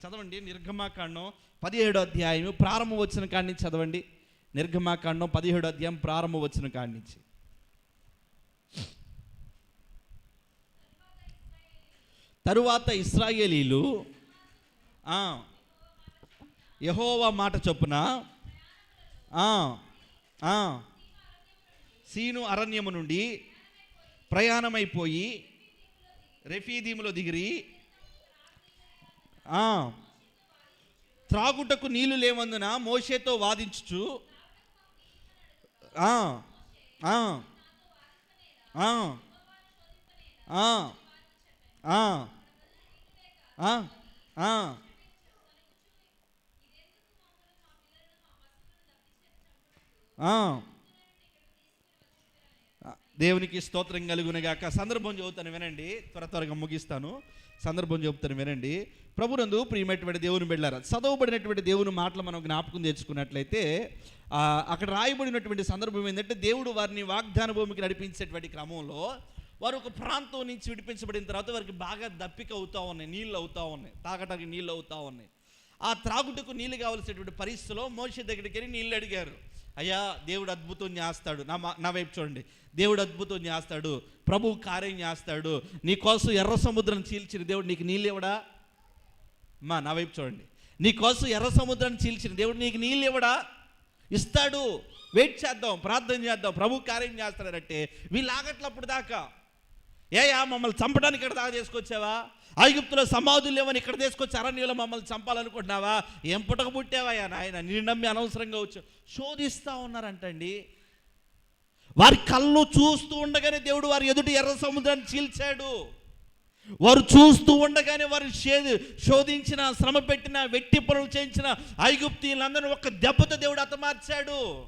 చదవండి నిర్గమాకాండం పదిహేడో అధ్యాయం ప్రారంభం వచ్చిన కాడి నుంచి చదవండి. నిర్గమాకాండం పదిహేడో అధ్యాయం ప్రారంభం వచ్చిన కాడి నుంచి. తరువాత ఇస్రాయేలీలు యహోవా మాట చొప్పున సీను అరణ్యము నుండి ప్రయాణమైపోయి రెఫీదీములో దిగిరి త్రాగుటకు నీళ్ళు లేవందున మోషేతో వాదించుచు. ఆ, ఆ, ఆ, ఆ, ఆ, ఆ, ఆ. ఆ. దేవునికి స్తోత్రం కలుగునగాక. సందర్భం చెబుతాను వినండి. త్వర త్వరగా ముగిస్తాను. సందర్భం చెబుతాను వినండి. ప్రభునందు ప్రియమైనటువంటి దేవుని వెళ్ళారు చదవబడినటువంటి దేవుని మాటలు మనం జ్ఞాపకం తెచ్చుకున్నట్లయితే అక్కడ రాయబడినటువంటి సందర్భం ఏంటంటే దేవుడు వారిని వాగ్దాన భూమికి నడిపించేటువంటి క్రమంలో వారు ఒక ప్రాంతం నుంచి విడిపించబడిన తర్వాత వారికి బాగా దప్పిక అవుతూ ఉన్నాయి నీళ్ళు అవుతా ఉన్నాయి తాగటానికి నీళ్ళు అవుతా ఉన్నాయి. ఆ త్రాగుటకు నీళ్ళు కావలసినటువంటి పరిస్థితిలో మోషే దగ్గరికి వెళ్ళి నీళ్ళు అడిగారు. అయ్యా దేవుడు అద్భుతం చేస్తాడు. నా మా- నా వైపు చూడండి. దేవుడు అద్భుతం చేస్తాడు. ప్రభు కార్యం చేస్తాడు. నీకోసం ఎర్ర సముద్రం చీల్చిన దేవుడు నీకు నీళ్ళు ఇవ్వడా? మా నా వైపు చూడండి. నీకోసం ఎర్ర సముద్రాన్ని చీల్చిన దేవుడు నీకు నీళ్ళు ఇవ్వడా? ఇస్తాడు. వెయిట్ చేద్దాం ప్రార్థన చేద్దాం. ప్రభు కార్యం చేస్తాడంటే వీళ్ళు ఆగట్లప్పుడు దాకా ఏయా మమ్మల్ని చంపడానికి ఇక్కడ దాకా తీసుకొచ్చావా? ఐగుప్తులో సమాధులు లేవని ఇక్కడ తీసుకొచ్చి అరణ్యంలో మమ్మల్ని చంపాలనుకుంటున్నావా? ఏం పుట్టక పుట్టావయ్యా నాయన? నేను నమ్మి అనవసరంగా వచ్చు శోధిస్తూ ఉన్నారంటండి. వారి కళ్ళు చూస్తూ ఉండగానే దేవుడు వారి ఎదుటి ఎర్ర సముద్రాన్ని చీల్చాడు. వారు చూస్తూ ఉండగానే వారు శోధించిన శ్రమ పెట్టిన వెట్టి పనులు చేయించిన ఐగుప్తీయులందరినీ ఒక్క దెబ్బతో దేవుడు అతమార్చాడు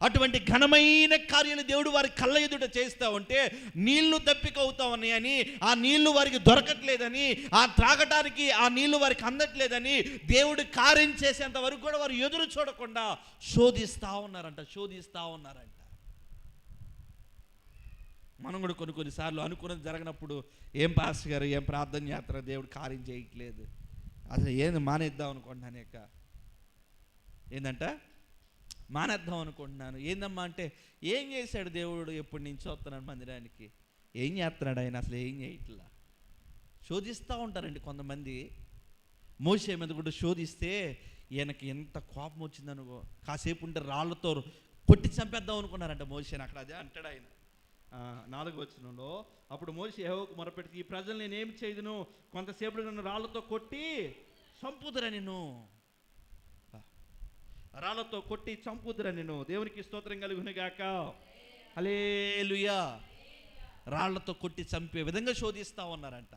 అటువంటి ఘనమైన కార్యాలు దేవుడు వారి కళ్ళ ఎదుట చేస్తూ ఉంటే నీళ్ళు దప్పికవుతా ఉన్నాయని ఆ నీళ్ళు వారికి దొరకట్లేదని ఆ త్రాగటానికి ఆ నీళ్ళు వారికి అందట్లేదని దేవుడు కార్యం చేసేంత వరకు కూడా వారు ఎదురు చూడకుండా శోధిస్తూ ఉన్నారంట శోధిస్తూ ఉన్నారంట. మనం కూడా కొన్ని కొన్నిసార్లు అనుకున్నది జరగనప్పుడు ఏం పాస్ గారు ఏం ప్రార్థన యాత్ర దేవుడు కార్యం చేయట్లేదు. అసలు ఏంది మానేద్దాం అనుకుంటున్నాను ఇక ఏంటంటే మానేద్దాం అనుకుంటున్నాను. ఏందమ్మా అంటే ఏం చేశాడు దేవుడు ఎప్పటి నుంచో వస్తున్నాడు మందిరానికి? ఏం చేస్తున్నాడు ఆయన అసలు ఏం చేయట్లా? శోధిస్తూ ఉంటారండి కొంతమంది. మోసే మీద కూడా శోధిస్తే ఈయనకి ఎంత కోపం వచ్చిందనుకో కాసేపు ఉంటే రాళ్ళతో కొట్టి చంపేద్దాం అనుకున్నారంట మోసేని అక్కడ అదే అంటాడు ఆయన. ఆ, నాలుగో వచనంలో అప్పుడు మోసి యెహోవాకు మొరపెట్టి ఈ ప్రజలు నేనేమి చేయదును? కొంతసేపు నన్ను రాళ్ళతో కొట్టి చంపుదురా నిన్ను. రాళ్ళతో కొట్టి చంపుద్ర నేను దేవునికి స్తోత్రం కలుగునుగాక. హలేలుయా రాళ్ళతో కొట్టి చంపే విధంగా శోధిస్తూ ఉన్నారంట.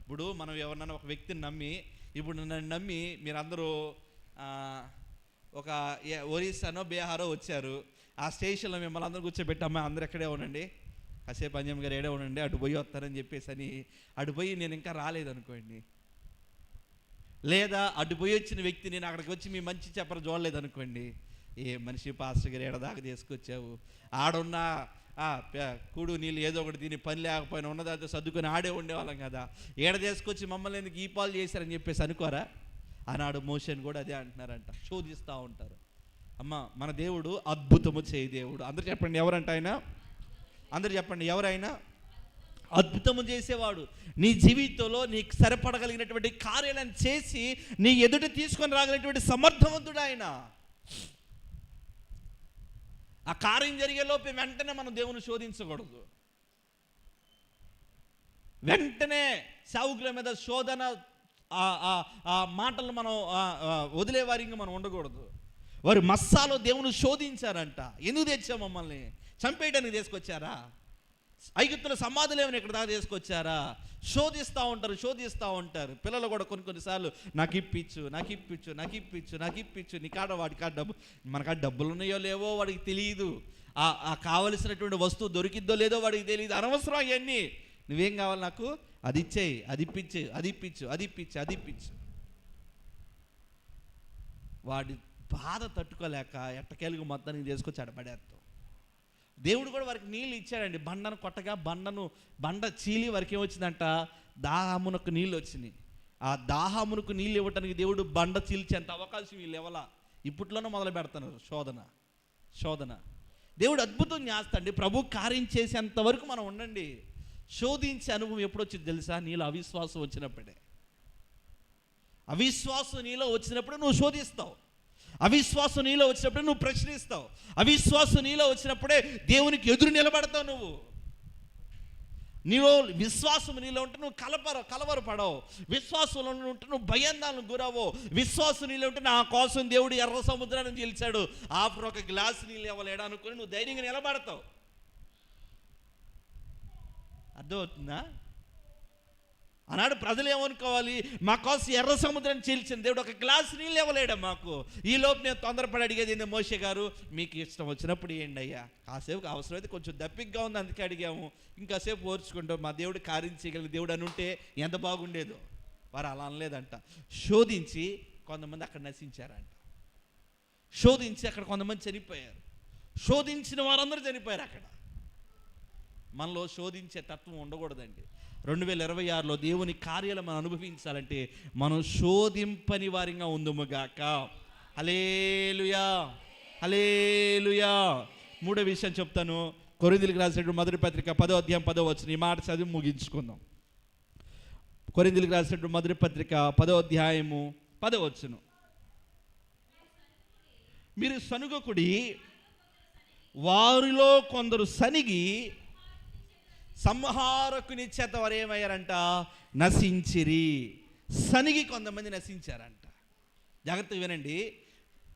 ఇప్పుడు మనం ఎవరినైనా ఒక వ్యక్తిని నమ్మి ఇప్పుడు నన్ను నమ్మి మీరందరూ ఒక ఒరిస్సానో బీహారో వచ్చారు. ఆ స్టేషన్లో మిమ్మల్ని అందరూ కూర్చోబెట్టామా అందరు ఎక్కడే ఉండండి. కాసేపు అంజమ్ గారు ఏడే ఉండండి అటు పోయి వస్తారని చెప్పేసి అని అటు పోయి నేను ఇంకా రాలేదనుకోండి. లేదా అటు పోయి వచ్చిన వ్యక్తి నేను అక్కడికి వచ్చి మీ మంచి చెప్పర చూడలేదు అనుకోండి ఏ మనిషి పాస్టర్ గారు ఏడదాకా తీసుకొచ్చావు? ఆడున్న కూడు నీళ్ళు ఏదో ఒకటి దీని పని లేకపోయినా ఉన్నదాంతో సర్దుకొని ఆడే ఉండేవాళ్ళం కదా. ఏడ తీసుకొచ్చి మమ్మల్ని ఎందుకు ఈ పాలు చేశారని చెప్పేసి అనుకోరా? ఆనాడు మోషన్ కూడా అదే అంటున్నారంట. శోధిస్తూ ఉంటారు. అమ్మ మన దేవుడు అద్భుతము చేయి దేవుడు. అందరు చెప్పండి ఎవరంట ఆయన? అందరు చెప్పండి ఎవరైనా? అద్భుతము చేసేవాడు. నీ జీవితంలో నీకు సరిపడగలిగినటువంటి కార్యాలను చేసి నీ ఎదుట తీసుకొని రాగలిగినటువంటి సమర్థవంతుడు ఆయన. ఆ కార్యం జరిగేలోపు వెంటనే మనం దేవుని శోధించకూడదు. వెంటనే సేవకుల మీద శోధన ఆ- మాటలు మనం వదిలే వారికి మనం ఉండకూడదు. వారు మస్సాలో దేవుని శోధించారంట. ఎందుకు తెచ్చా మమ్మల్ని? చంపేయడానికి తీసుకొచ్చారా? ఐగుప్తుల సమాధులు ఏమైనా ఇక్కడ దాకా తీసుకొచ్చారా? శోధిస్తూ ఉంటారు శోధిస్తూ ఉంటారు. పిల్లలు కూడా కొన్ని కొన్నిసార్లు నాకు ఇప్పించు నాకు ఇప్పించు నాకు ఇప్పించు నాకు ఇప్పించు నీ కాడ వాడి కాడ డబ్బు. మన కాడ డబ్బులు ఉన్నాయో లేవో వాడికి తెలియదు ఆ ఆ కావలసినటువంటి వస్తువు దొరికిద్దో లేదో వాడికి తెలియదు అనవసరం అవన్నీ నువ్వేం కావాలి నాకు? అది ఇచ్చేయి అది ఇప్పించు అది ఇప్పించు అది ఇప్పించు అది ఇప్పించు. వాడి బాధ తట్టుకోలేక ఎట్టకేలుగు మొత్తానికి తీసుకొచ్చి అడబడేస్తాం దేవుడు కూడా వారికి నీళ్ళు ఇచ్చాడండి. బండను కొట్టగా బండను బండ చీలి వారికి ఏమొచ్చిందంట? దాహమునకు నీళ్ళు వచ్చినాయి ఆ దాహమునకు నీళ్ళు ఇవ్వటానికి దేవుడు బండ చీల్చేంత అవకాశం వీళ్ళు ఇవ్వలా. ఇప్పట్లోనే మొదలు పెడతాను శోధన శోధన. దేవుడు అద్భుతం చేస్తాండి ప్రభు కార్యం చేసేంత వరకు మనం ఉండండి. శోధించే అనుభవం ఎప్పుడు వచ్చింది తెలుసా? నీలో అవిశ్వాసం వచ్చినప్పుడే. అవిశ్వాసం నీలో వచ్చినప్పుడు నువ్వు శోధిస్తావు. అవిశ్వాసం నీలో వచ్చినప్పుడే నువ్వు ప్రశ్నిస్తావు. అవిశ్వాసం నీలో వచ్చినప్పుడే దేవునికి ఎదురు నిలబడతావు నువ్వు. నీలో విశ్వాసం నీలో ఉంటే నువ్వు కలపర కలవరు పడవు విశ్వాసంలో ఉంటే నువ్వు భయందాలను గురవు విశ్వాసం నీలో ఉంటే నా కోసం దేవుడు ఎర్ర సముద్రాన్ని గెలిచాడు ఆఫర్ ఒక గ్లాస్ నీళ్ళు ఇవ్వలేడు అనుకుని నువ్వు ధైర్యంగా నిలబడతావు. అర్థమవుతుందా? ఆనాడు ప్రజలు ఏమనుకోవాలి మా కోసం ఎర్ర సముద్రం చీల్చిన దేవుడు ఒక గ్లాస్ నీళ్ళు ఇవ్వలేడు మాకు. ఈ లోపు నేను తొందరపడి అడిగేది ఏంది మోషే గారు? మీకు ఇష్టం వచ్చినప్పుడు ఏంటి అయ్యా. కాసేపు అవసరమైతే కొంచెం దప్పిగ్గా ఉంది అందుకే అడిగాము. ఇంకాసేపు ఓర్చుకుంటాం మా దేవుడు కార్యం చేయగల దేవుడు అని ఉంటే ఎంత బాగుండేదో. వారు అలా అనలేదంట. శోధించి కొంతమంది అక్కడ నశించారంట. శోధించి అక్కడ కొంతమంది చనిపోయారు. శోధించిన వారందరూ చనిపోయారు అక్కడ. మనలో శోధించే తత్వం ఉండకూడదండి. రెండు వేల ఇరవై ఆరులో దేవుని కార్యాలు మనం అనుభవించాలంటే మనం శోధింపని వారిగా ఉందుముగాక హలేలుయా హలేలుయా మూడో విషయం చెప్తాను. కొరిందులకు రాసినటువంటి మొదటి పత్రిక పదో అధ్యాయం పదో వచ్చిన ఈ మాట చదివి ముగించుకుందాం. కొరిందులకు రాసినటువంటి మొదటి పత్రిక పదో అధ్యాయము పదో వచ్చును మీరు సనుగకుడి వారిలో కొందరు సనిగి సంహారకుని చేత వారు ఏమయ్యారంట నశించిరి. సనిగి కొంతమంది నశించారంట. జాగ్రత్తగా వినండి.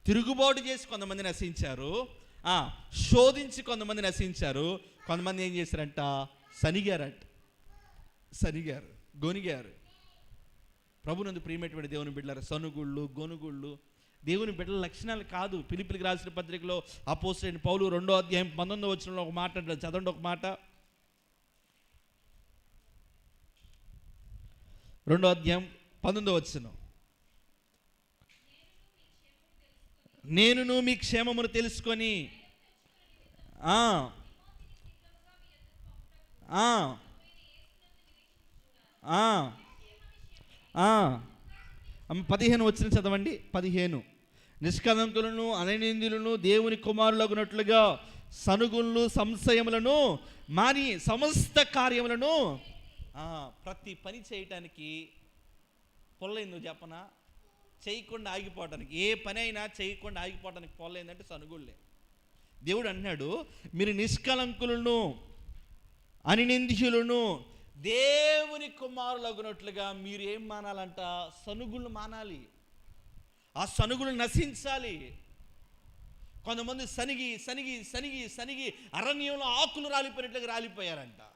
తిరుగుబాటు చేసి కొంతమంది నశించారు. శోధించి కొంతమంది నశించారు. కొంతమంది ఏం చేశారంట? సనిగారంట. సనిగారు. గొనిగారు. ప్రభునందు ప్రియమైనటువంటి దేవుని బిడ్డలారు సనుగుళ్ళు గొనుగుళ్ళు దేవుని బిడ్డల లక్షణాలు కాదు. పిలిపిలికి రాసిన పత్రికలో అపోసైన పౌలు రెండో అధ్యాయం పంతొమ్మిదో వచ్చిన ఒక మాట అంటారు చదవండి ఒక మాట. రెండో అధ్యాయం పంతొమ్మిదో వచ్చిన నేనును మీ క్షేమమును తెలుసుకొని పదిహేను వచ్చిన చదవండి. పదిహేను. నిష్కలంకులను అననిందులను దేవుని కుమారులగునట్లుగా సనుగుళ్ళు సంశయములను మాని సమస్త కార్యములను ప్రతి పని చేయటానికి పొల్లైందో చెప్పనా? చేయకుండా ఆగిపోవటానికి. ఏ పని అయినా చేయకుండా ఆగిపోవటానికి పొల్లైందంటే సనుగుళ్ళే. దేవుడు అన్నాడు మీరు నిష్కలంకులను అనినిందిషులను దేవుని కుమారులగునట్లుగా మీరు ఏం మానాలంట? సనుగులు మానాలి. ఆ సనుగులు నశించాలి. కొంతమంది సనిగి సనిగి సనిగి సనిగి అరణ్యంలో ఆకులు రాలిపోయినట్లుగా రాలిపోయారంట.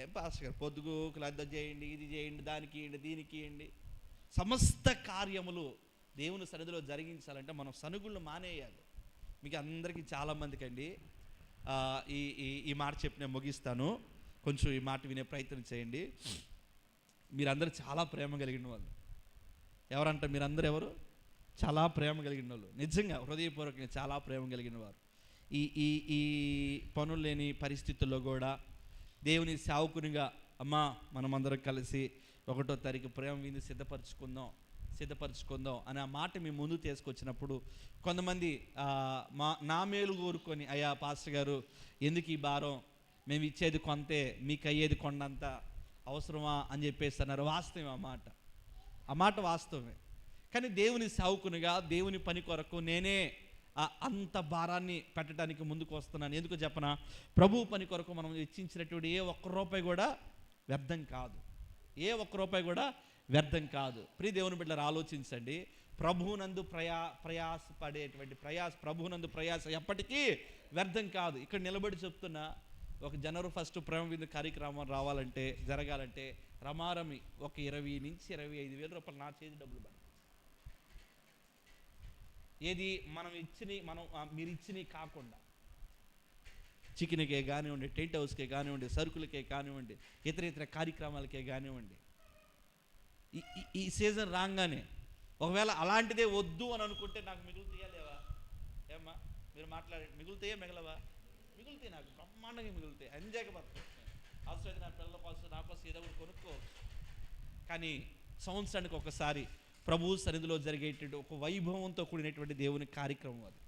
ఏం పాస్టర్ గారు పొద్దుగు క్లద్ద చేయండి ఇది చేయండి దానికి ఇవ్వండి దీనికి ఇవ్వండి సమస్త కార్యములు దేవుని సన్నిధిలో జరిగించాలంటే మనం సనుగుళ్ళు మానేయాలి. మీకు అందరికీ చాలామందికి అండి ఈ ఈ ఈ మాట చెప్పి నేను ముగిస్తాను. కొంచెం ఈ మాట వినే ప్రయత్నం చేయండి. మీరందరూ చాలా ప్రేమ కలిగిన వాళ్ళు. ఎవరంట మీరందరూ ఎవరు? చాలా ప్రేమ కలిగిన వాళ్ళు. నిజంగా హృదయపూర్వకంగా చాలా ప్రేమ కలిగిన వారు. ఈ ఈ ఈ పనులు లేని పరిస్థితుల్లో కూడా దేవుని సావుకునిగా అమ్మా మనమందరం కలిసి ఒకటో తారీఖు ప్రేమ విందు సిద్ధపరచుకుందాం సిద్ధపరచుకుందాం అనే ఆ మాట మీ ముందు తీసుకొచ్చినప్పుడు కొంతమంది మా నా మేలు కోరుకొని అయ్యా పాస్టర్ గారు ఎందుకు ఈ భారం? మేము ఇచ్చేది కొంతే మీకు అయ్యేది కొండంత అవసరమా అని చెప్పేసి అన్నారు. వాస్తవం ఆ మాట. ఆ మాట వాస్తవమే. కానీ దేవుని సావుకునిగా దేవుని పని కొరకు నేనే అంత భారాన్ని పెట్టడానికి ముందుకు వస్తున్నాను. ఎందుకు చెప్పనా? ప్రభు పని కొరకు మనం ఇచ్చించినటువంటి ఏ ఒక్క రూపాయి కూడా వ్యర్థం కాదు. ఏ ఒక్క రూపాయి కూడా వ్యర్థం కాదు. ప్రియ దేవుని బిడ్డలు ఆలోచించండి. ప్రభువునందు ప్రయా ప్రయాస పడేటువంటి ప్రయాస ప్రభువునందు ప్రయాస ఎప్పటికీ వ్యర్థం కాదు. ఇక్కడ నిలబడి చెప్తున్నా ఒక జనవరి ఫస్ట్ ప్రేమ విందు కార్యక్రమం రావాలంటే జరగాలంటే రమారమి ఒక ఇరవై నుంచి ఇరవై ఐదు వేల రూపాయలు నా చేతి డబ్బులు పడతాయి. ఏది మనం ఇచ్చిన మనం మీరు ఇచ్చినవి కాకుండా. చికెన్కే కానివ్వండి టెంట్ హౌస్కే కానివ్వండి సరుకులకే కానివ్వండి ఇతర ఇతర కార్యక్రమాలకే కానివ్వండి. ఈ- ఈ- ఈ సీజన్ రాగానే ఒకవేళ అలాంటిదే వద్దు అని అనుకుంటే నాకు మిగులుతాయా లేవా? ఏమ్మా మీరు మాట్లాడండి. మిగులుతాయా మిగలవా? మిగులుతాయి నాకు బ్రహ్మాండంగా మిగులుతాయి. ఎంజాయ్గా బతుకు. అవసరమైతే నా పిల్లల కోసం నా కోసం ఏదో ఒకటి కొనుక్కోవచ్చు కానీ సంవత్సరానికి ఒకసారి ప్రభు సన్నిధిలో జరిగేటువంటి ఒక వైభవంతో కూడినటువంటి దేవుని కార్యక్రమం అది.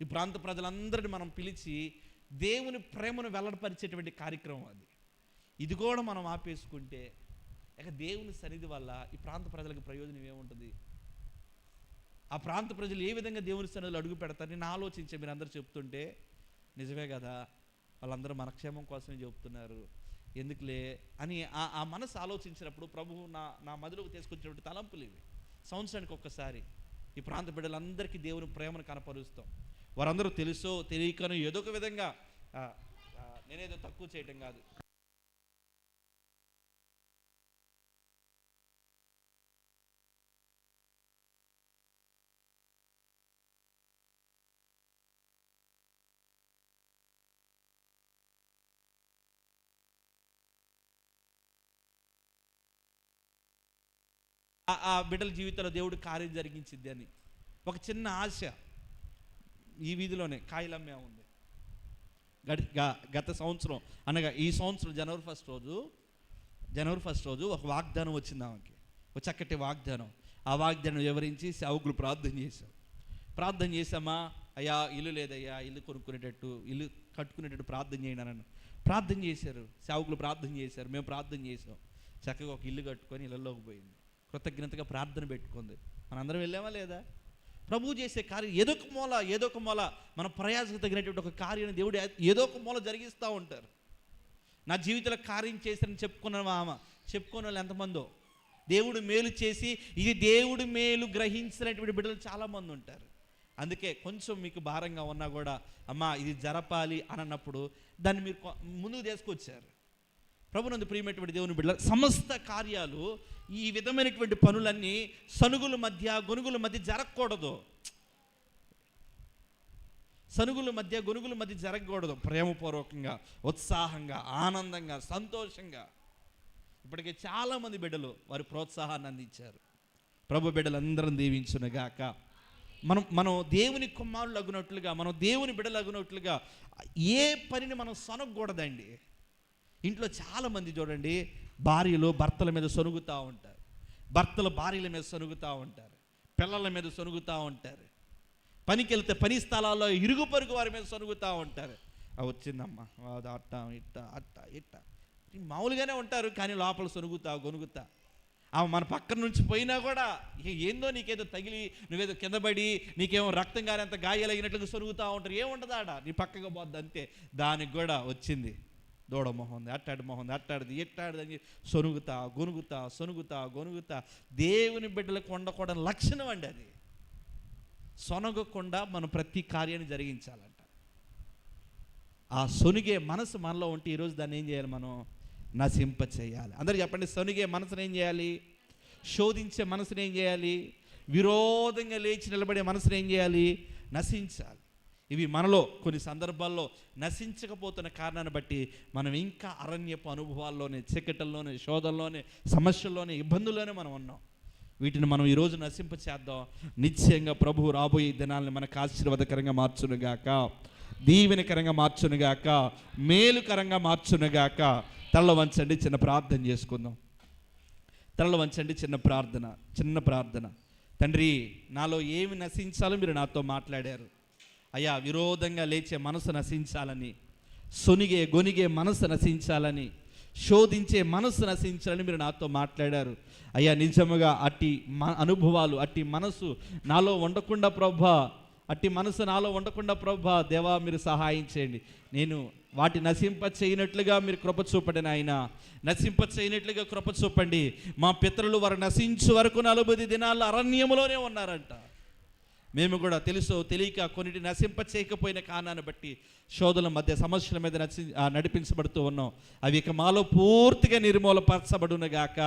ఈ ప్రాంత ప్రజలందరిని మనం పిలిచి దేవుని ప్రేమను వెల్లడిపరిచేటువంటి కార్యక్రమం అది. ఇది కూడా మనం ఆపేసుకుంటే ఇక దేవుని సన్నిధి వల్ల ఈ ప్రాంత ప్రజలకు ప్రయోజనం ఏముంటుంది? ఆ ప్రాంత ప్రజలు ఏ విధంగా దేవుని సన్నిధిలో అడుగు పెడతారు నేను ఆలోచించే మీరు అందరూ చెప్తుంటే నిజమే కదా వాళ్ళందరూ మన క్షేమం కోసమే చెబుతున్నారు ఎందుకులే అని ఆ ఆ మనసు ఆలోచించినప్పుడు ప్రభువు నా నా మదిలోకి తీసుకొచ్చినటువంటి తలంపులు ఇవి. సంవత్సరానికి ఒక్కసారి ఈ ప్రాంత బిడ్డలందరికీ దేవుని ప్రేమను కనపరుస్తాం. వారందరూ తెలుసో తెలియకనో ఏదో ఒక విధంగా నేనేదో తక్కువ చేయటం కాదు. ఆ- బిడ్డల జీవితంలో దేవుడు కార్యం జరిగించింది అని. ఒక చిన్న ఆశ ఈ వీధిలోనే కాయలమ్మే ఉంది. గడి- గ- గత సంవత్సరం అనగా ఈ సంవత్సరం జనవరి ఫస్ట్ రోజు జనవరి ఫస్ట్ రోజు ఒక వాగ్దానం వచ్చింది ఆమెకి. ఒక చక్కటి వాగ్దానం. ఆ వాగ్దానం వివరించి సేవకులు ప్రార్థన చేశాం. ప్రార్థన చేశామా? అయ్యా ఇల్లు లేదయ్యా ఇల్లు కొనుక్కునేటట్టు ఇల్లు కట్టుకునేటట్టు ప్రార్థన చేయండి అన్నాను. ప్రార్థన చేశారు. సేవకులు ప్రార్థన చేశారు. మేము ప్రార్థన చేసాం చక్కగా ఒక ఇల్లు కట్టుకొని ఇళ్ళలోకి పోయింది. కృతజ్ఞతగా ప్రార్థన పెట్టుకుంది. మనందరం వెళ్ళామా లేదా? ప్రభువు చేసే కార్యం ఏదో ఒక మూల ఏదో ఒక మూల మన ప్రయాసకు తగినటువంటి ఒక కార్యం దేవుడు ఏదో ఒక మూల జరిగిస్తూ ఉంటారు. నా జీవితంలో కార్యం చేశారని చెప్పుకున్న ఆమె చెప్పుకున్న వాళ్ళు ఎంతమందో? దేవుడు మేలు చేసి ఇది దేవుడు మేలు గ్రహించినటువంటి బిడ్డలు చాలామంది ఉంటారు. అందుకే కొంచెం మీకు భారంగా ఉన్నా కూడా అమ్మా ఇది జరపాలి అని అన్నప్పుడు దాన్ని మీరు ముందుకు తీసుకొచ్చారు. ప్రభునందు ప్రియమైనటువంటి దేవుని బిడ్డ సమస్త కార్యాలు ఈ విధమైనటువంటి పనులన్నీ సనుగుల మధ్య గొనుగుల మధ్య జరగకూడదు. సనుగుల మధ్య గొనుగుల మధ్య జరగకూడదు. ప్రేమపూర్వకంగా ఉత్సాహంగా ఆనందంగా సంతోషంగా. ఇప్పటికే చాలామంది బిడ్డలు వారి ప్రోత్సాహాన్ని అందించారు. ప్రభు బిడ్డలందరం దీవించునుగాక. మనం మనం దేవుని కుమారులు అగునట్లుగా మనం దేవుని బిడ్డలు అగునట్లుగా ఏ పనిని మనం సనగకూడదండి. ఇంట్లో చాలామంది చూడండి భార్యలు భర్తల మీద సొనుగుతూ ఉంటారు. భర్తలు భార్యల మీద సొనుగుతూ ఉంటారు. పిల్లల మీద సొనుగుతూ ఉంటారు. పనికి వెళ్తే పని స్థలాల్లో ఇరుగు పరుగు వారి మీద సొనుగుతూ ఉంటారు. వచ్చిందమ్మా అది అట్ట ఇట్ట అట్ట ఇట్ట. మామూలుగానే ఉంటారు కానీ లోపల సొనుగుతా గొనుగుతా. ఆమె మన పక్కన నుంచి పోయినా కూడా ఏందో నీకేదో తగిలి నువ్వేదో కిందపడి నీకేమో రక్తం కానీ అంత గాయాలు అయినట్లుగా సొరుగుతూ ఉంటారు. ఏముండదు ఆడ నీ పక్కగా పోద్ది అంతే. దానికి కూడా వచ్చింది. దూడ మొహం ఉంది అట్టాడు మొహం ఉంది అట్టాడిది ఎట్టాడిది అని సొనుగుతా గొనుగుతా సొనుగుతా గొనుగుతా. దేవుని బిడ్డలకు ఉండకూడని లక్షణం అండి అది. సొనగకుండా మనం ప్రతి కార్యాన్ని జరిగించాలంట. ఆ సొనిగే మనసు మనలో ఉంటే ఈరోజు దాన్ని ఏం చేయాలి మనం? నశింప చేయాలి. అందరు చెప్పండి సొనిగే మనసును ఏం చేయాలి? శోధించే మనసును ఏం చేయాలి? విరోధంగా లేచి నిలబడే మనసును ఏం చేయాలి? నశించాలి. ఇవి మనలో కొన్ని సందర్భాల్లో నశించకపోతున్న కారణాన్ని బట్టి మనం ఇంకా అరణ్యపు అనుభవాల్లోనే చికటల్లోనే శోధంలోనే సమస్యల్లోనే ఇబ్బందుల్లోనే మనం ఉన్నాం. వీటిని మనం ఈరోజు నశింప చేద్దాం. నిశ్చయంగా ప్రభువు రాబోయే దినాలను మనకు ఆశీర్వాదకరంగా మార్చునుగాక దీవెనకరంగా మార్చునుగాక మేలుకరంగా మార్చునుగాక తల వంచండి చిన్న ప్రార్థన చేసుకుందాం. తల వంచండి చిన్న ప్రార్థన చిన్న ప్రార్థన. తండ్రి నాలో ఏమి నశించాలో మీరు నాతో మాట్లాడారు. అయ్యా విరోధంగా లేచే మనసు నశించాలని సొనిగే గొనిగే మనసు నశించాలని శోధించే మనసు నశించాలని మీరు నాతో మాట్లాడారు. అయ్యా నిజముగా అట్టి మ అనుభవాలు అట్టి మనసు నాలో ఉండకుండా ప్రభా అట్టి మనసు నాలో ఉండకుండా ప్రభా దేవా మీరు సహాయం చేయండి. నేను వాటి నశింప చేయనట్లుగా మీరు కృప చూపండి ఆయన నశింప చేయనట్లుగా కృప చూపండి. మా పితరులు వారు నశించు వరకు నలభై దినాల అరణ్యములోనే ఉన్నారంట. మేము కూడా తెలుసో తెలియక కొన్నిటి నశింప చేయకపోయిన కారణాన్ని బట్టి శోధల మధ్య సమస్యల మీద నచ్చి నడిపించబడుతూ ఉన్నాం. అవి ఇక మాలో పూర్తిగా నిర్మూలపరచబడునగాక.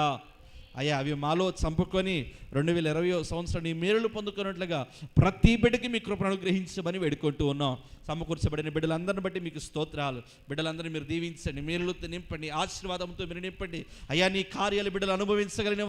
అయ్యా అవి మాలో చంపుకొని రెండు వేల ఇరవై సంవత్సరం నీ మేలులు పొందుకున్నట్లుగా ప్రతి బిడ్డకి మీ కృపను అనుగ్రహించమని వేడుకుంటూ ఉన్నాం. సమకూర్చబడిన బిడ్డలందరిని బట్టి మీకు స్తోత్రాలు. బిడ్డలందరినీ మీరు దీవించండి మేలులతో నింపండి ఆశీర్వాదంతో మీరు నింపండి. అయ్యా నీ కార్యాలు బిడ్డలు అనుభవించగలిగిన